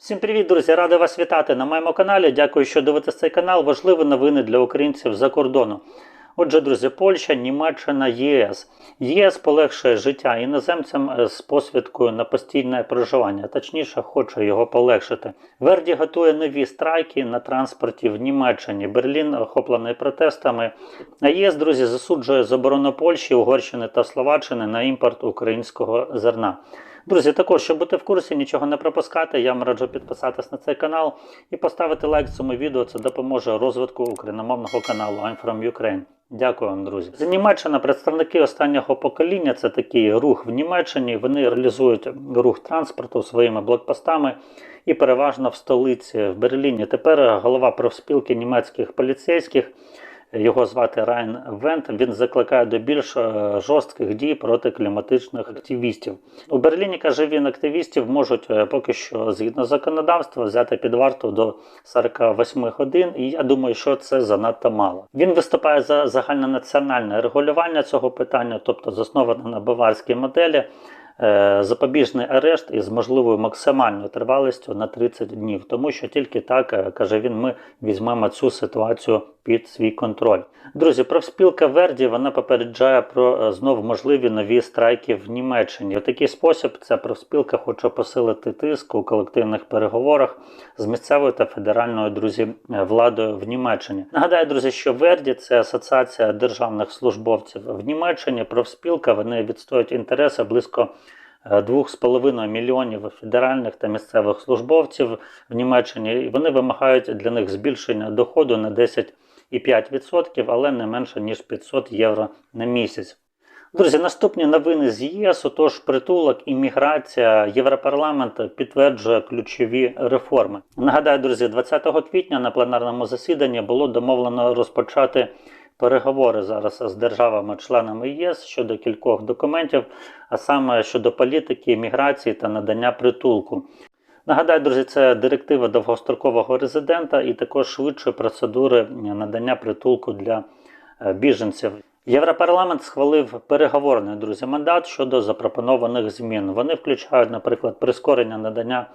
Всім привіт, друзі! Радий вас вітати на моєму каналі. Дякую, що дивитесь цей канал. Важливі новини для українців за кордону. Отже, друзі, Польща, Німеччина, ЄС. ЄС полегшує життя іноземцям е, з посвідкою на постійне проживання, точніше, хоче його полегшити. Верді готує нові страйки на транспорті в Німеччині. Берлін охоплений протестами. А ЄС, друзі, засуджує заборону Польщі, Угорщини та Словаччини на імпорт українського зерна. Друзі, також, щоб бути в курсі, нічого не пропускати, я вам раджу підписатись на цей канал і поставити лайк цьому відео. Це допоможе розвитку україномовного каналу I'm from Ukraine. Дякую вам, друзі. З Німеччина представники останнього покоління це такий рух в Німеччині. Вони реалізують рух транспорту своїми блокпостами і переважно в столиці в Берліні. Тепер голова профспілки німецьких поліцейських. Його звати Райан Вент. Він закликає до більш е, жорстких дій проти кліматичних активістів. У Берліні каже він, активістів можуть е, поки що згідно законодавства взяти під варту до 48 годин. І я думаю, що це занадто мало. Він виступає за загальнонаціональне регулювання цього питання, тобто засноване на баварській моделі. Е, Запобіжний арешт із можливою максимальною тривалістю на 30 днів, тому що тільки так каже він, ми візьмемо цю ситуацію під свій контроль. Друзі, профспілка Верді вона попереджає про е, знов можливі нові страйки в Німеччині. У такий спосіб ця профспілка хоче посилити тиск у колективних переговорах з місцевою та федеральною друзі владою в Німеччині. Нагадаю, друзі, що Верді це асоціація державних службовців в Німеччині. Профспілка вони відстоюють інтереси близько. 2,5 мільйонів федеральних та місцевих службовців в Німеччині. І вони вимагають для них збільшення доходу на 10,5%, але не менше ніж 500 євро на місяць. Друзі, наступні новини з ЄС, отож притулок і міграція Європарламент підтверджує ключові реформи. Нагадаю, друзі, 20 квітня на пленарному засіданні було домовлено розпочати переговори зараз з державами-членами ЄС щодо кількох документів, а саме щодо політики, міграції та надання притулку. Нагадаю, друзі, це директива довгострокового резидента і також швидшої процедури надання притулку для біженців. Європарламент схвалив переговорний друзі мандат щодо запропонованих змін. Вони включають, наприклад, прискорення надання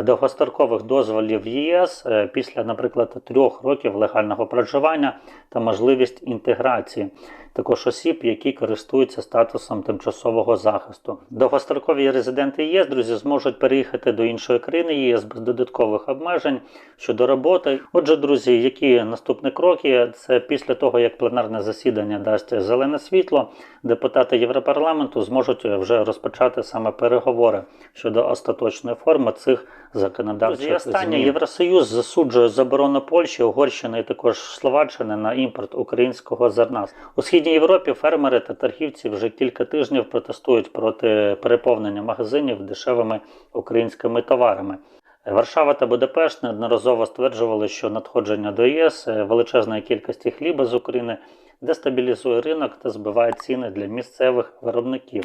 довгострокових дозволів ЄС після, наприклад, трьох років легального проживання та можливість інтеграції, також осіб, які користуються статусом тимчасового захисту. Довгострокові резиденти ЄС, друзі, зможуть переїхати до іншої країни ЄС без додаткових обмежень щодо роботи. Отже, друзі, які наступні кроки? Це після того, як пленарне засідання дасть зелене світло, депутати Європарламенту зможуть вже розпочати саме переговори щодо остаточної форми цих законодавчих І останнє змін. Євросоюз засуджує заборону Польщі, Угорщини і також Словаччини на імпорт українського зерна. У східній Європі фермери та торгівці вже кілька тижнів протестують проти переповнення магазинів дешевими українськими товарами. Варшава та Будапешт неодноразово стверджували, що надходження до ЄС величезної кількості хліба з України дестабілізує ринок та збиває ціни для місцевих виробників.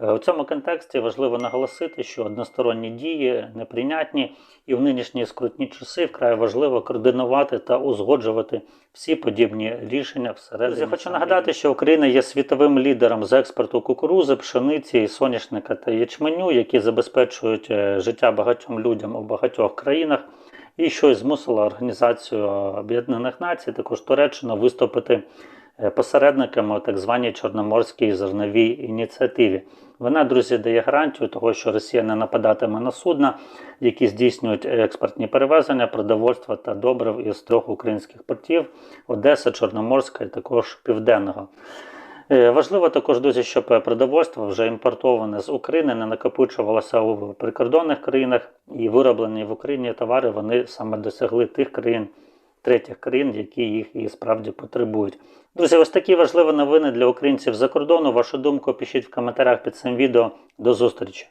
У цьому контексті важливо наголосити, що односторонні дії неприйнятні і в нинішні скрутні часи вкрай важливо координувати та узгоджувати всі подібні рішення всередині. Я хочу нагадати, що Україна є світовим лідером з експорту кукурузи, пшениці, соняшника та ячменю, які забезпечують життя багатьом людям у багатьох країнах. І що й змусило Організацію Об'єднаних Націй, також Туреччину виступити посередниками у так званій Чорноморській зерновій ініціативі. Вона, друзі, дає гарантію того, що Росія не нападатиме на судна, які здійснюють експортні перевезення, продовольства та добрив із трьох українських портів Одеса, Чорноморська і також Південного. Важливо також, друзі, щоб продовольство вже імпортоване з України не накопичувалося у прикордонних країнах і вироблені в Україні товари вони саме досягли тих країн, третіх країн, які їх і справді потребують. Друзі, ось такі важливі новини для українців за кордону. Вашу думку пишіть в коментарях під цим відео. До зустрічі!